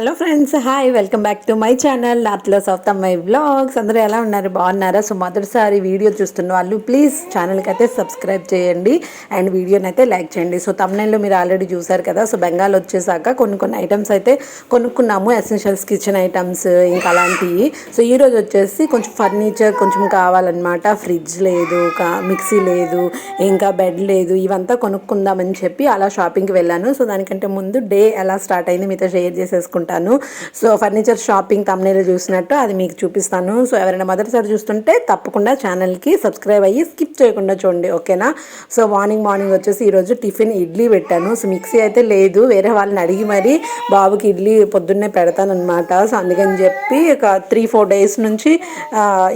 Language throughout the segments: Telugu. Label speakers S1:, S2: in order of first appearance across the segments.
S1: Hello friends hi welcome back to my channel నార్త్లో సౌత్ అమ్మాయి బ్లాగ్స్ అందరూ ఎలా ఉన్నారు? బాగున్నారా? సో మొదటిసారి వీడియో చూస్తున్న వాళ్ళు ప్లీజ్ ఛానల్కి అయితే సబ్స్క్రైబ్ చేయండి అండ్ వీడియోని అయితే లైక్ చేయండి. సో తమిళలో మీరు ఆల్రెడీ చూసారు కదా? సో బెంగాల్ వచ్చేసాక కొన్ని కొన్ని ఐటమ్స్ అయితే కొనుక్కున్నాము. ఎసెన్షియల్స్ కిచెన్ ఐటమ్స్ ఇంకా అలాంటివి. సో ఈరోజు వచ్చేసి కొంచెం ఫర్నిచర్ కొంచెం కావాలన్నమాట. ఫ్రిడ్జ్ లేదు మిక్సీ లేదు ఇంకా బెడ్ లేదు ఇవంతా కొనుక్కుందామని చెప్పి అలా షాపింగ్కి వెళ్ళాను. సో దానికంటే ముందు డే ఎలా స్టార్ట్ అయింది మీతో షేర్ చేసేసుకుంటాను. సో ఫర్నిచర్ షాపింగ్ తమ్నేలు చూసినట్టు అది మీకు చూపిస్తాను. సో ఎవరైనా మొదటిసారి చూస్తుంటే తప్పకుండా ఛానల్కి సబ్స్క్రైబ్ అయ్యి స్కిప్ చేయకుండా చూడండి ఓకేనా? సో మార్నింగ్ మార్నింగ్ వచ్చేసి ఈరోజు టిఫిన్ ఇడ్లీ పెట్టాను. సో మిక్సీ అయితే లేదు వేరే వాళ్ళని అడిగి మరి బాబుకి ఇడ్లీ పొద్దున్నే పెడతానమాట సో అందుకని చెప్పి ఒక త్రీ ఫోర్ డేస్ నుంచి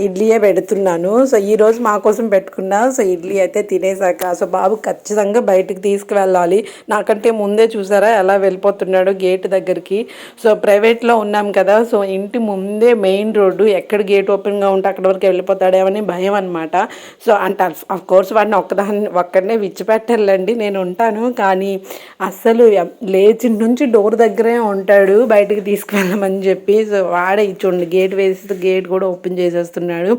S1: ఇడ్లీయే పెడుతున్నాను. సో ఈరోజు మా కోసం పెట్టుకున్నా సో ఇడ్లీ అయితే తినేసాక సో బాబు ఖచ్చితంగా బయటికి తీసుకువెళ్ళాలి. నాకంటే ముందే చూసారా ఎలా వెళ్ళిపోతున్నాడు గేట్ దగ్గరికి. సో ప్రైవేట్లో ఉన్నాం కదా సో ఇంటి ముందే మెయిన్ రోడ్డు ఎక్కడ గేట్ ఓపెన్గా ఉంటే అక్కడ వరకు వెళ్ళిపోతాడేమని భయం అనమాట సో అంటే అఫ్ కోర్స్ వాడిని ఒక్కదాన్ని ఒక్కడనే విడిచిపెట్టాలండి నేను ఉంటాను. కానీ అస్సలు లేచి నుంచి డోర్ దగ్గరే ఉంటాడు బయటికి తీసుకువెళ్ళమని చెప్పి సో వాడే చూడండి గేట్ వేసి గేట్ కూడా ఓపెన్ చేసేస్తున్నాడు.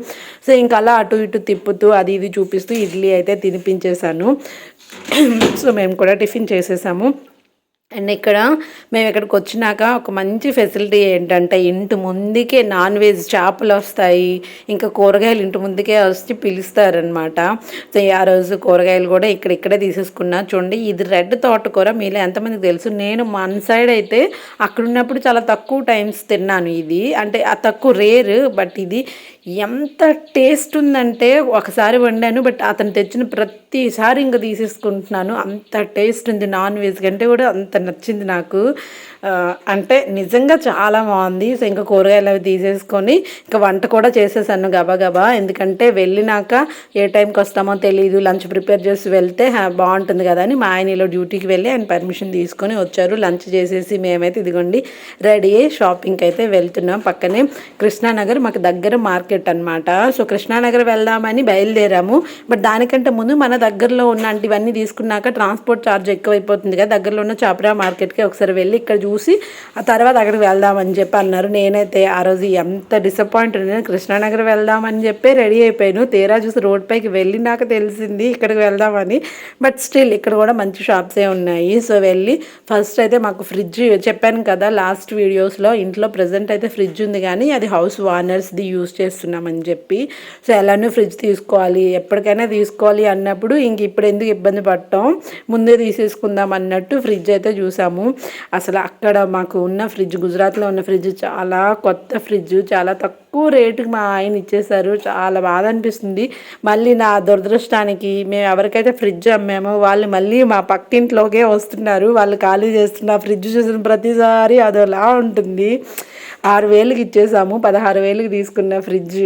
S1: సో ఇంకా అలా అటు ఇటు తిప్పుతూ అది ఇది చూపిస్తూ ఇడ్లీ అయితే తినిపించేశాను. సో మేము కూడా టిఫిన్ చేసేసాము. అండ్ ఇక్కడ మేము ఇక్కడికి వచ్చినాక ఒక మంచి ఫెసిలిటీ ఏంటంటే ఇంటి ముందుకే నాన్ వెజ్ చేపలు వస్తాయి ఇంకా కూరగాయలు ఇంటి ముందుకే వచ్చి పిలుస్తారనమాట సో ఆ రోజు కూరగాయలు కూడా ఇక్కడ ఇక్కడే తీసేసుకున్నా. చూడండి ఇది రెడ్ తోటకూర మీలో ఎంతమందికి తెలుసు? నేను మన సైడ్ అయితే అక్కడ ఉన్నప్పుడు చాలా తక్కువ టైమ్స్ తిన్నాను ఇది. అంటే ఆ తక్కువ రేర్ బట్ ఇది ఎంత టేస్ట్ ఉందంటే ఒకసారి వండాను బట్ అతను తెచ్చిన ప్రతిసారి ఇంకా తీసేసుకుంటున్నాను. అంత టేస్ట్ ఉంది నాన్ వెజ్ కంటే కూడా అంత నచ్చింది నాకు. అంటే నిజంగా చాలా బాగుంది. సో ఇంకా కూరగాయలు అవి తీసేసుకొని ఇంకా వంట కూడా చేసేసాను గబగబా ఎందుకంటే వెళ్ళినాక ఏ టైంకి వస్తామో తెలియదు లంచ్ ప్రిపేర్ చేసి వెళ్తే బాగుంటుంది కదా అని మా ఆయన ఇలా డ్యూటీకి వెళ్ళి ఆయన పర్మిషన్ తీసుకొని వచ్చారు. లంచ్ చేసేసి మేమైతే ఇదిగోండి రెడీ అయ్యి షాపింగ్కి అయితే వెళ్తున్నాం. పక్కనే కృష్ణానగర్ మాకు దగ్గర మార్కెట్ అన్నమాట. సో కృష్ణానగర్ వెళ్దామని బయలుదేరాము. బట్ దానికంటే ముందు మన దగ్గరలో ఉన్న ఇవన్నీ తీసుకున్నాక ట్రాన్స్పోర్ట్ ఛార్జ్ ఎక్కువైపోతుంది కదా దగ్గరలో ఉన్న చాపరా మార్కెట్కి ఒకసారి వెళ్ళి ఇక్కడ చూసి ఆ తర్వాత అక్కడికి వెళ్దామని చెప్పి అన్నారు. నేనైతే ఆ రోజు ఎంత డిసప్పాయింట్ నేను కృష్ణానగర్ వెళ్దామని చెప్పి రెడీ అయిపోయాను. తీరా చూసి రోడ్ పైకి వెళ్ళి నాకు తెలిసింది ఇక్కడికి వెళ్దామని. బట్ స్టిల్ ఇక్కడ కూడా మంచి షాప్సే ఉన్నాయి. సో వెళ్ళి ఫస్ట్ అయితే మాకు ఫ్రిడ్జ్ చెప్పాను కదా లాస్ట్ వీడియోస్లో ఇంట్లో ప్రజెంట్ అయితే ఫ్రిడ్జ్ ఉంది కానీ అది హౌస్ వార్నర్స్ది యూస్ చేస్తున్నామని చెప్పి. సో ఎలానో ఫ్రిడ్జ్ తీసుకోవాలి ఎప్పటికైనా తీసుకోవాలి అన్నప్పుడు ఇంక ఇప్పుడు ఎందుకు ఇబ్బంది పడటం ముందే తీసేసుకుందాం అన్నట్టు ఫ్రిడ్జ్ అయితే చూసాము. అసలు అక్కడ మాకు ఉన్న ఫ్రిడ్జ్ గుజరాత్లో ఉన్న ఫ్రిడ్జ్ చాలా కొత్త ఫ్రిడ్జ్ చాలా తక్కువ రేటుకి మా ఆయన ఇచ్చేసారు. చాలా బాధ అనిపిస్తుంది. మళ్ళీ నా దురదృష్టానికి మేము ఎవరికైతే ఫ్రిడ్జ్ అమ్మామో వాళ్ళు మళ్ళీ మా పక్కింట్లోకే వస్తున్నారు. వాళ్ళు ఖాళీ చేస్తున్న ఫ్రిడ్జ్ చూసిన ప్రతిసారి అదోలా ఉంటుంది. ఆరు వేలుకి ఇచ్చేసాము. పదహారు వేలుకి తీసుకున్న ఫ్రిడ్జ్.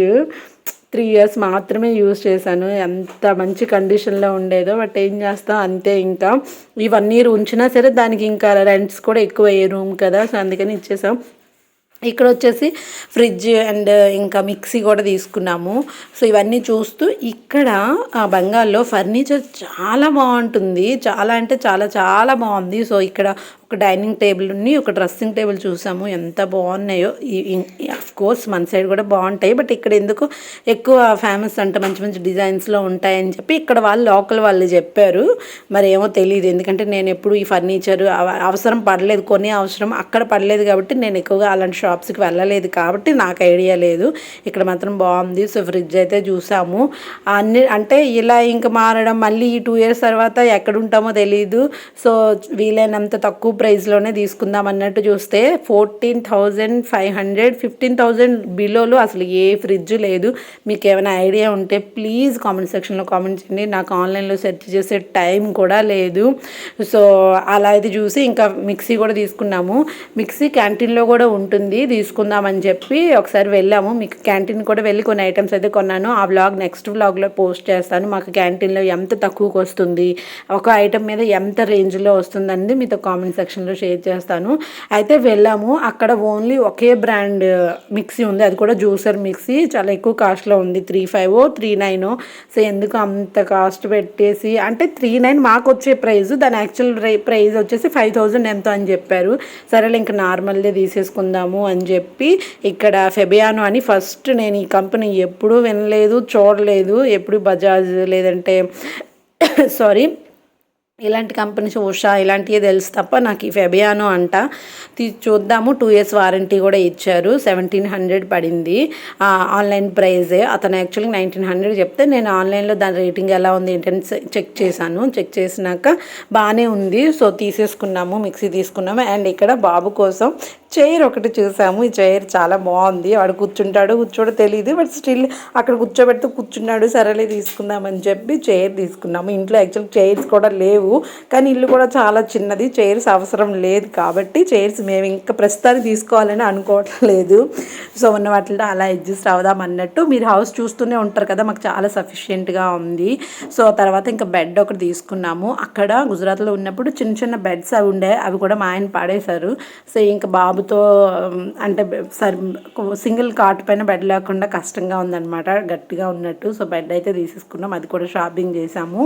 S1: త్రీ ఇయర్స్ మాత్రమే యూజ్ చేశాను. ఎంత మంచి కండిషన్లో ఉండేదో బట్ ఏం చేస్తాం అంతే ఇంకా. ఈ వన్ ఇయర్ ఉంచినా సరే దానికి ఇంకా రెంట్స్ కూడా ఎక్కువ అయ్యే రూమ్ కదా సో అందుకని ఇచ్చేసాం. ఇక్కడ వచ్చేసి ఫ్రిడ్జ్ అండ్ ఇంకా మిక్సీ కూడా తీసుకున్నాము. సో ఇవన్నీ చూస్తూ ఇక్కడ ఆ బంగాల్లో ఫర్నిచర్ చాలా బాగుంటుంది. చాలా అంటే చాలా చాలా బాగుంది. సో ఇక్కడ ఒక డైనింగ్ టేబుల్ ఉన్ని ఒక డ్రెస్సింగ్ టేబుల్ చూసాము. ఎంత బాగున్నాయో. అఫ్ కోర్స్ మన సైడ్ కూడా బాగుంటాయి. బట్ ఇక్కడ ఎందుకు ఎక్కువ ఫేమస్ అంటే మంచి మంచి డిజైన్స్లో ఉంటాయని చెప్పి ఇక్కడ వాళ్ళు లోకల్ వాళ్ళు చెప్పారు. మరి ఏమో తెలియదు ఎందుకంటే నేను ఎప్పుడు ఈ ఫర్నిచర్ అవసరం పడలేదు. కొనే అవసరం అక్కడ పడలేదు కాబట్టి నేను ఎక్కువగా అలాంటి షాప్స్కి వెళ్ళలేదు కాబట్టి నాకు ఐడియా లేదు. ఇక్కడ మాత్రం బాగుంది. సో ఫ్రిడ్జ్ అయితే చూసాము. అన్ని అంటే ఇలా ఇంకా మారడం మళ్ళీ ఈ టూ ఇయర్స్ తర్వాత ఎక్కడ ఉంటామో తెలియదు సో వీలైనంత తక్కువ ప్రైస్లోనే తీసుకుందాం అన్నట్టు చూస్తే fourteen thousand five hundred fifteen thousand బిలోలో అసలు ఏ ఫ్రిడ్జ్ లేదు. మీకు ఏమైనా ఐడియా ఉంటే ప్లీజ్ కామెంట్ సెక్షన్లో కామెంట్ చేయండి. నాకు ఆన్లైన్లో సెర్చ్ చేసే టైం కూడా లేదు. సో అలా అయితే చూసి ఇంకా మిక్సీ కూడా తీసుకున్నాము. మిక్సీ క్యాంటీన్లో కూడా ఉంటుంది. తీసుకుందామని చెప్పి ఒకసారి వెళ్ళాము. మీకు క్యాంటీన్ కూడా వెళ్ళి కొన్ని ఐటమ్స్ అయితే కొన్నాను. ఆ బ్లాగ్ నెక్స్ట్ వ్లాగ్లో పోస్ట్ చేస్తాను. మాకు క్యాంటీన్లో ఎంత తక్కువకు వస్తుంది ఒక ఐటమ్ మీద ఎంత రేంజ్లో వస్తుందండి మీతో కామెంట్ సెక్షన్ సెక్షన్లో షేర్ చేస్తాను. అయితే వెళ్ళాము. అక్కడ ఓన్లీ ఒకే బ్రాండ్ మిక్సీ ఉంది. అది కూడా జ్యూసర్ మిక్సీ. చాలా ఎక్కువ కాస్ట్లో ఉంది. Three five three nine. So ఎందుకు అంత కాస్ట్ పెట్టేసి అంటే త్రీ నైన్ మాకు వచ్చే ప్రైస్ దాని యాక్చువల్ ప్రైస్ వచ్చేసి ఫైవ్ థౌజండ్ ఎంతో అని చెప్పారు. సరేలే ఇంకా నార్మల్దే తీసేసుకుందాము అని చెప్పి ఇక్కడ ఫెబియానో అని ఫస్ట్ నేను ఈ కంపెనీ ఎప్పుడూ వినలేదు చూడలేదు. ఎప్పుడు బజాజ్ లేదంటే సారీ. ఇలాంటి కంపెనీస్ ఉషా ఇలాంటివి తెలుసు తప్ప నాకు ఈ ఫెబియానో అంట. తీ చూద్దాము టూ ఇయర్స్ వారంటీ కూడా ఇచ్చారు. సెవెంటీన్ హండ్రెడ్ పడింది. ఆ, ఆన్లైన్ ప్రైజే అతను యాక్చువల్గా నైన్టీన్ హండ్రెడ్ చెప్తే నేను ఆన్లైన్లో దాని రేటింగ్ ఎలా ఉంది ఏంటని చెక్ చేశాను. చెక్ చేసినాక బాగానే ఉంది. సో తీసేసుకున్నాము మిక్సీ తీసుకున్నాము. అండ్ ఇక్కడ బాబు కోసం చైర్ ఒకటి చూసాము. ఈ చైర్ చాలా బాగుంది. వాడు కూర్చుంటాడు కూర్చోడు తెలియదు బట్ స్టిల్ అక్కడ కూర్చోబెడుతూ కూర్చున్నాడు. సరేలే తీసుకుందామని చెప్పి చైర్ తీసుకున్నాము. ఇంట్లో యాక్చువల్ చైర్స్ కూడా లేవు. కానీ ఇల్లు కూడా చాలా చిన్నది. చైర్స్ అవసరం లేదు కాబట్టి చైర్స్ మేము ఇంకా ప్రస్తుతానికి తీసుకోవాలని అనుకోవట్లేదు సో ఉన్న వాటిలో అలా అడ్జస్ట్ అవుదాం అన్నట్టు మీరు హౌస్ చూస్తూనే ఉంటారు కదా మాకు చాలా సఫిషియెంట్గా ఉంది. సో తర్వాత ఇంకా బెడ్ ఒకటి తీసుకున్నాము. అక్కడ గుజరాత్లో ఉన్నప్పుడు చిన్న చిన్న బెడ్స్ అవి ఉండే అవి కూడా మా ఆయన పాడేశారు. సో ఇంకా బాబుతో అంటే సరి సింగిల్ కాట్ పైన బెడ్ లేకుండా కష్టంగా ఉందన్నమాట గట్టిగా ఉన్నట్టు. సో బెడ్ అయితే తీసేసుకున్నాం. అది కూడా షాపింగ్ చేసాము.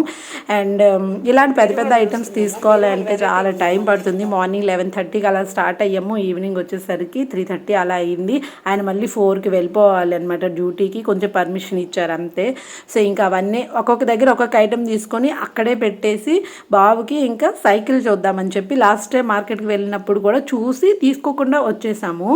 S1: అండ్ ఇలాంటి పెద్ద పెద్ద ఐటమ్స్ తీసుకోవాలి అంటే చాలా టైం పడుతుంది. మార్నింగ్ లెవెన్ థర్టీకి అలా స్టార్ట్ అయ్యాము. ఈవినింగ్ వచ్చేసరికి త్రీ థర్టీ అలా అయింది. ఆయన మళ్ళీ ఫోర్కి వెళ్ళిపోవాలి అనమాట డ్యూటీకి కొంచెం పర్మిషన్ ఇచ్చారు అంతే. సో ఇంకా అవన్నీ ఒక్కొక్క దగ్గర ఒక్కొక్క ఐటమ్ తీసుకొని అక్కడే పెట్టేసి బాబుకి ఇంకా సైకిల్ చూద్దామని చెప్పి లాస్ట్ టైం మార్కెట్కి వెళ్ళినప్పుడు కూడా చూసి తీసుకోకుండా వచ్చేసాము.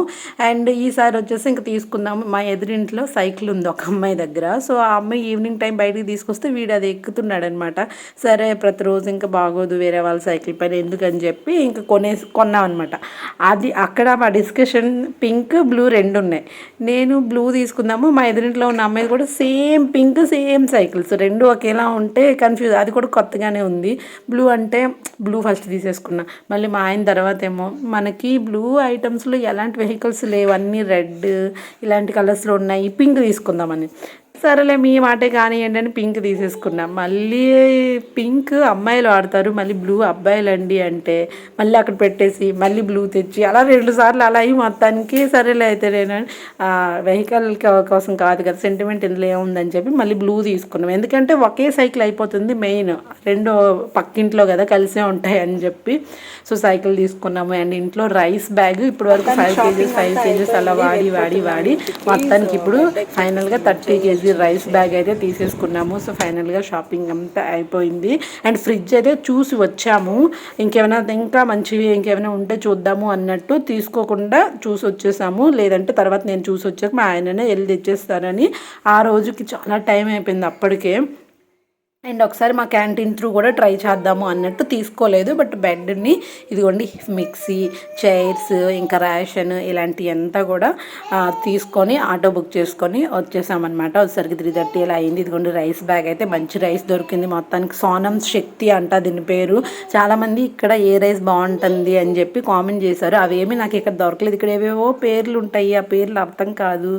S1: అండ్ ఈసారి వచ్చేసి ఇంకా తీసుకుందాము. మా ఎదురింట్లో సైకిల్ ఉంది ఒక అమ్మాయి దగ్గర. సో ఆ అమ్మాయి ఈవినింగ్ టైం బయటికి తీసుకొస్తే వీడు అది ఎక్కుతున్నాడు అనమాట సరే ప్రతిరోజు ఇంకా బాగోదు వేరే వాళ్ళ సైకిల్ పైన ఎందుకని చెప్పి ఇంకా కొనేసి కొన్నాం అనమాట అది అక్కడ మా డిస్కషన్ పింక్ బ్లూ రెండు ఉన్నాయి. నేను బ్లూ తీసుకుందాము మా ఎదురింట్లో ఉన్న అమ్మాయి కూడా సేమ్ పింక్ సేమ్ సైకిల్స్. రెండు ఒకేలా ఉంటే కన్ఫ్యూజ్ అది కూడా కొత్తగానే ఉంది. బ్లూ అంటే బ్లూ ఫస్ట్ తీసేసుకున్నా. మళ్ళీ మా ఆయన తర్వాత ఏమో మనకి బ్లూ ఐటమ్స్లో ఎలాంటి వెహికల్స్ లేవు. అన్నీ రెడ్ ఇలాంటి కలర్స్లో ఉన్నాయి. పింక్ తీసుకుందామని. సరేలే మీ మాటే కానివ్వండి అని పింక్ తీసేసుకున్నాం. మళ్ళీ పింక్ అమ్మాయిలు వాడతారు మళ్ళీ బ్లూ అబ్బాయిలు అండి అంటే మళ్ళీ అక్కడ పెట్టేసి మళ్ళీ బ్లూ తెచ్చి అలా రెండు సార్లు అలా అయ్యి మొత్తానికి సరేలే అయితే నేను వెహికల్ కోసం కాదు కదా సెంటిమెంట్ ఇందులో ఏముందని చెప్పి మళ్ళీ బ్లూ తీసుకున్నాం. ఎందుకంటే ఒకే సైకిల్ అయిపోతుంది మెయిన్ రెండు పక్కింట్లో కదా కలిసే ఉంటాయి అని చెప్పి సో సైకిల్ తీసుకున్నాము. అండ్ ఇంట్లో రైస్ బ్యాగ్ ఇప్పుడు వరకు ఫైవ్ కేజీస్ ఫైవ్ కేజీస్ అలా వాడి వాడి వాడి మొత్తానికి ఇప్పుడు ఫైనల్గా థర్టీ కేజీ రైస్ బ్యాగ్ అయితే తీసేసుకున్నాము. సో ఫైనల్గా షాపింగ్ అంతా అయిపోయింది. అండ్ ఫ్రిడ్జ్ అయితే చూసి వచ్చాము. ఇంకేమైనా ఇంకా మంచివి ఇంకేమైనా ఉంటే చూద్దాము అన్నట్టు తీసుకోకుండా చూసి వచ్చేసాము. లేదంటే తర్వాత నేను చూసి వచ్చాక మా ఆయననే వెళ్ళి తెచ్చేస్తానని ఆ రోజుకి చాలా టైం అయిపోయింది అప్పటికే. అండ్ ఒకసారి మా క్యాంటీన్ త్రూ కూడా ట్రై చేద్దాము అన్నట్టు తీసుకోలేదు బట్ బెడ్ని ఇదిగోండి మిక్సీ చైర్స్ ఇంకా రేషన్ ఇలాంటివి అంతా కూడా తీసుకొని ఆటో బుక్ చేసుకొని వచ్చేసామన్నమాట. వచ్చేసరికి త్రీ థర్టీ ఇలా అయింది. ఇదిగోండి రైస్ బ్యాగ్ అయితే మంచి రైస్ దొరికింది. మొత్తానికి సోనం శక్తి అంట దీని పేరు. చాలామంది ఇక్కడ ఏ రైస్ బాగుంటుంది అని చెప్పి కామెంట్ చేశారు. అవేమి నాకు ఇక్కడ దొరకలేదు. ఇక్కడ ఏవేవో పేర్లు ఉంటాయి. ఆ పేర్లు అర్థం కాదు.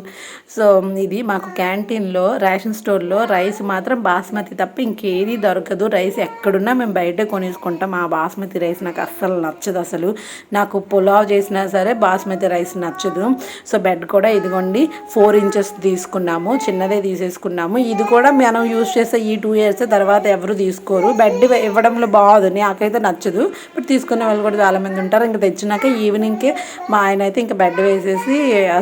S1: సో ఇది మాకు క్యాంటీన్లో రేషన్ స్టోర్లో రైస్ మాత్రం బాస్మతి తప్ప ఇంకేది దొరకదు. రైస్ ఎక్కడున్నా మేము బయట కొనేసుకుంటాం. ఆ బాస్మతి రైస్ నాకు అస్సలు నచ్చదు అసలు. నాకు పులావ్ చేసినా సరే బాస్మతి రైస్ నచ్చదు. సో బెడ్ కూడా ఇదిగోండి ఫోర్ ఇంచెస్ తీసుకున్నాము. చిన్నదే తీసేసుకున్నాము. ఇది కూడా మనం యూజ్ చేసే ఈ టూ ఇయర్స్ తర్వాత ఎవరు తీసుకోరు. బెడ్ ఇవ్వడంలో బాగుంది నాకైతే నచ్చదు. బట్ తీసుకునే వాళ్ళు కూడా చాలామంది ఉంటారు. ఇంకా తెచ్చినాక ఈవినింగ్కి మా ఆయన అయితే ఇంకా బెడ్ వేసేసి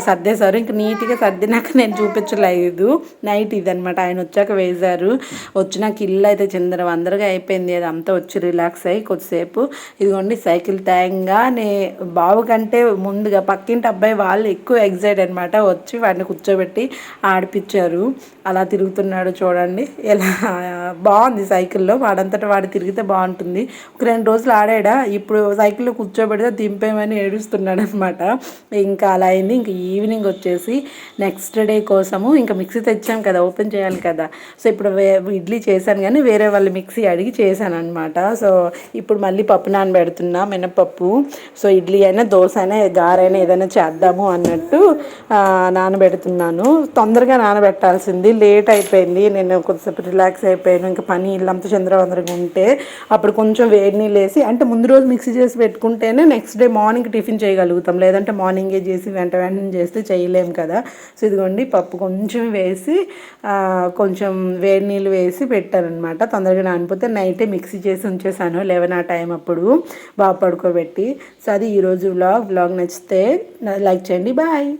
S1: సర్దేశారు. ఇంక నీట్గా సర్దినాక నేను చూపించలేదు. నైట్ ఇదనమాట ఆయన వచ్చాక వేశారు. వచ్చినాక ఇల్లు అయితే చిందర వందరగా అయిపోయింది. అదంతా వచ్చి రిలాక్స్ అయ్యి కొద్దిసేపు ఇదిగోండి సైకిల్ తేంగానే బాబు కంటే ముందుగా పక్కింటి అబ్బాయి వాళ్ళు ఎక్కువ ఎగ్జైట్ అనమాట వచ్చి వాడిని కూర్చోబెట్టి ఆడిపించారు అలా తిరుగుతున్నాడు చూడండి. ఎలా బాగుంది సైకిల్లో. వాడంతటా వాడు తిరిగితే బాగుంటుంది. ఒక రెండు రోజులు ఆడాడా? ఇప్పుడు సైకిల్లో కూర్చోబెడితే దింపేమని ఏడుస్తున్నాడు అనమాట ఇంకా అలా అయింది. ఇంకా ఈవినింగ్ వచ్చేసి నెక్స్ట్ డే కోసము ఇంకా మిక్సీ తెచ్చాం కదా ఓపెన్ చేయాలి కదా. సో ఇప్పుడు ఇడ్లీ చేసి చేశాను కానీ వేరే వాళ్ళు మిక్సీ అడిగి చేశాను అనమాట సో ఇప్పుడు మళ్ళీ పప్పు నానబెడుతున్నా మినపప్పు. సో ఇడ్లీ అయినా దోశ అయినా గారైనా ఏదైనా చేద్దాము అన్నట్టు నానబెడుతున్నాను. తొందరగా నానబెట్టాల్సింది. లేట్ అయిపోయింది. నేను కొద్దిసేపు రిలాక్స్ అయిపోయాను. ఇంకా పని ఇల్లంతా చంద్రవందరగా ఉంటే అప్పుడు కొంచెం వేడి నీళ్ళు వేసి అంటే ముందు రోజు మిక్సీ చేసి పెట్టుకుంటేనే నెక్స్ట్ డే మార్నింగ్ టిఫిన్ చేయగలుగుతాం. లేదంటే మార్నింగే చేసి వెంట వెంటనే చేస్తే చేయలేం కదా. సో ఇదిగోండి పప్పు కొంచెం వేసి కొంచెం వేడి నీళ్ళు వేసి పెట్టాను. అనమాట తొందరగా నానిపోతే నైటే మిక్సీ చేసి ఉంచేసాను లెవెన్ ఆ టైం అప్పుడు. బాగా పడుకోబెట్టి. సో అది ఈరోజు వ్లాగ్. వ్లాగ్ నచ్చితే లైక్ చేయండి. బాయ్.